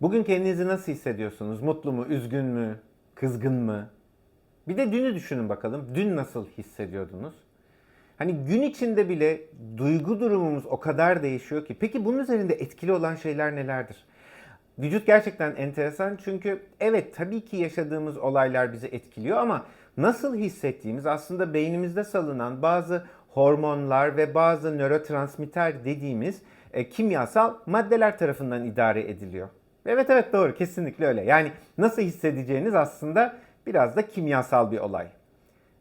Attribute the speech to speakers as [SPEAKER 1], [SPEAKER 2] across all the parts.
[SPEAKER 1] Bugün kendinizi nasıl hissediyorsunuz? Mutlu mu, üzgün mü, kızgın mı? Bir de dünü düşünün bakalım. Dün nasıl hissediyordunuz? Hani gün içinde bile duygu durumumuz o kadar değişiyor ki. Peki bunun üzerinde etkili olan şeyler nelerdir? Vücut gerçekten enteresan çünkü evet tabii ki yaşadığımız olaylar bizi etkiliyor ama nasıl hissettiğimiz aslında beynimizde salınan bazı hormonlar ve bazı nörotransmitter dediğimiz e, kimyasal maddeler tarafından idare ediliyor. Evet evet doğru kesinlikle öyle. Yani nasıl hissedeceğiniz aslında biraz da kimyasal bir olay.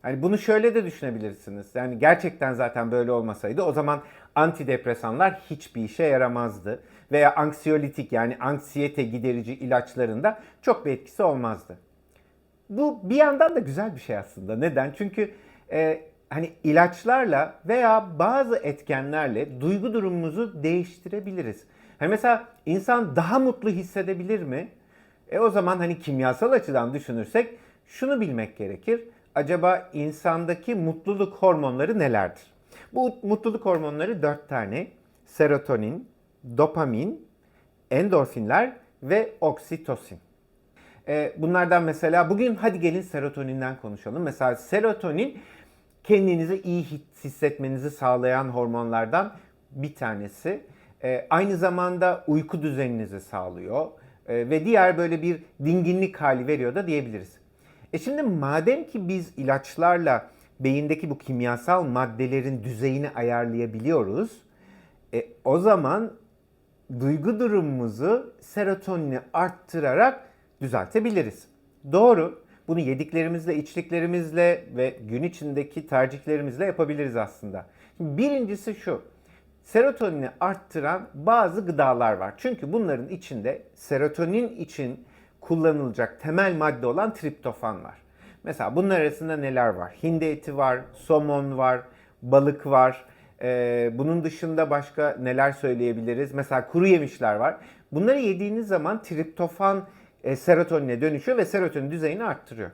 [SPEAKER 1] Hani bunu şöyle de düşünebilirsiniz. Yani gerçekten zaten böyle olmasaydı o zaman antidepresanlar hiçbir işe yaramazdı. Veya anksiyolitik yani anksiyete giderici ilaçlarında çok bir etkisi olmazdı. Bu bir yandan da güzel bir şey aslında. Neden? Çünkü e, hani ilaçlarla veya bazı etkenlerle duygu durumumuzu değiştirebiliriz. Hani mesela insan daha mutlu hissedebilir mi? E o zaman hani kimyasal açıdan düşünürsek şunu bilmek gerekir. Acaba insandaki mutluluk hormonları nelerdir? Bu mutluluk hormonları dört tane. Serotonin, dopamin, endorfinler ve oksitosin. E, bunlardan mesela bugün hadi gelin serotoninden konuşalım. Mesela serotonin kendinizi iyi hissetmenizi sağlayan hormonlardan bir tanesi. E, aynı zamanda uyku düzeninizi sağlıyor e, ve diğer böyle bir dinginlik hali veriyor da diyebiliriz. E şimdi madem ki biz ilaçlarla beyindeki bu kimyasal maddelerin düzeyini ayarlayabiliyoruz, e, o zaman duygu durumumuzu serotonini arttırarak düzeltebiliriz. Doğru. Bunu yediklerimizle, içtiklerimizle ve gün içindeki tercihlerimizle yapabiliriz aslında. Şimdi birincisi şu. Serotonini arttıran bazı gıdalar var. Çünkü bunların içinde serotonin için kullanılacak temel madde olan triptofan var. Mesela bunlar arasında neler var? Hindi eti var, somon var, balık var. Ee, bunun dışında başka neler söyleyebiliriz? Mesela kuru yemişler var. Bunları yediğiniz zaman triptofan e, serotonine dönüşüyor ve serotonin düzeyini arttırıyor.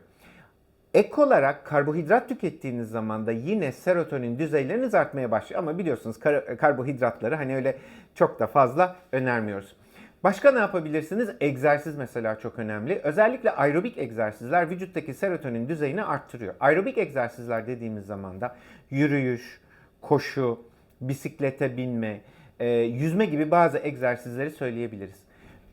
[SPEAKER 1] Ek olarak karbonhidrat tükettiğiniz zaman da yine serotonin düzeyleriniz artmaya başlıyor. Ama biliyorsunuz kar- karbonhidratları hani öyle çok da fazla önermiyoruz. Başka ne yapabilirsiniz? Egzersiz mesela çok önemli. Özellikle aerobik egzersizler vücuttaki serotonin düzeyini arttırıyor. Aerobik egzersizler dediğimiz zaman da yürüyüş, koşu, bisiklete binme, e, yüzme gibi bazı egzersizleri söyleyebiliriz.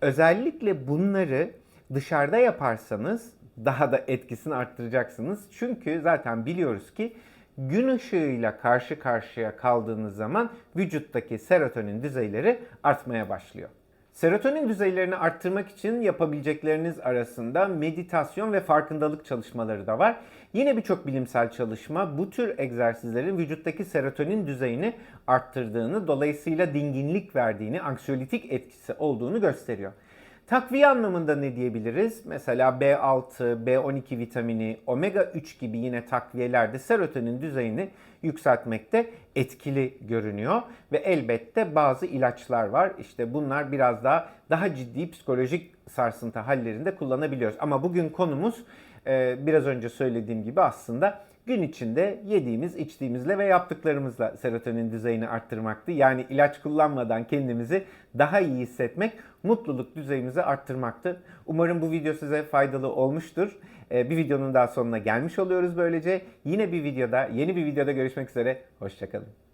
[SPEAKER 1] Özellikle bunları dışarıda yaparsanız daha da etkisini arttıracaksınız. Çünkü zaten biliyoruz ki gün ışığıyla karşı karşıya kaldığınız zaman vücuttaki serotonin düzeyleri artmaya başlıyor. Serotonin düzeylerini arttırmak için yapabilecekleriniz arasında meditasyon ve farkındalık çalışmaları da var. Yine birçok bilimsel çalışma bu tür egzersizlerin vücuttaki serotonin düzeyini arttırdığını, dolayısıyla dinginlik verdiğini, anksiyolitik etkisi olduğunu gösteriyor. Takviye anlamında ne diyebiliriz? Mesela B6, B12 vitamini, omega 3 gibi yine takviyelerde serotonin düzeyini yükseltmekte etkili görünüyor ve elbette bazı ilaçlar var. İşte bunlar biraz daha daha ciddi psikolojik sarsıntı hallerinde kullanabiliyoruz. Ama bugün konumuz e, biraz önce söylediğim gibi aslında gün içinde yediğimiz, içtiğimizle ve yaptıklarımızla serotonin düzeyini arttırmaktı. Yani ilaç kullanmadan kendimizi daha iyi hissetmek, mutluluk düzeyimizi arttırmaktı. Umarım bu video size faydalı olmuştur. Ee, Bir videonun daha sonuna gelmiş oluyoruz böylece. Yine bir videoda, yeni bir videoda görüşmek üzere. Hoşçakalın.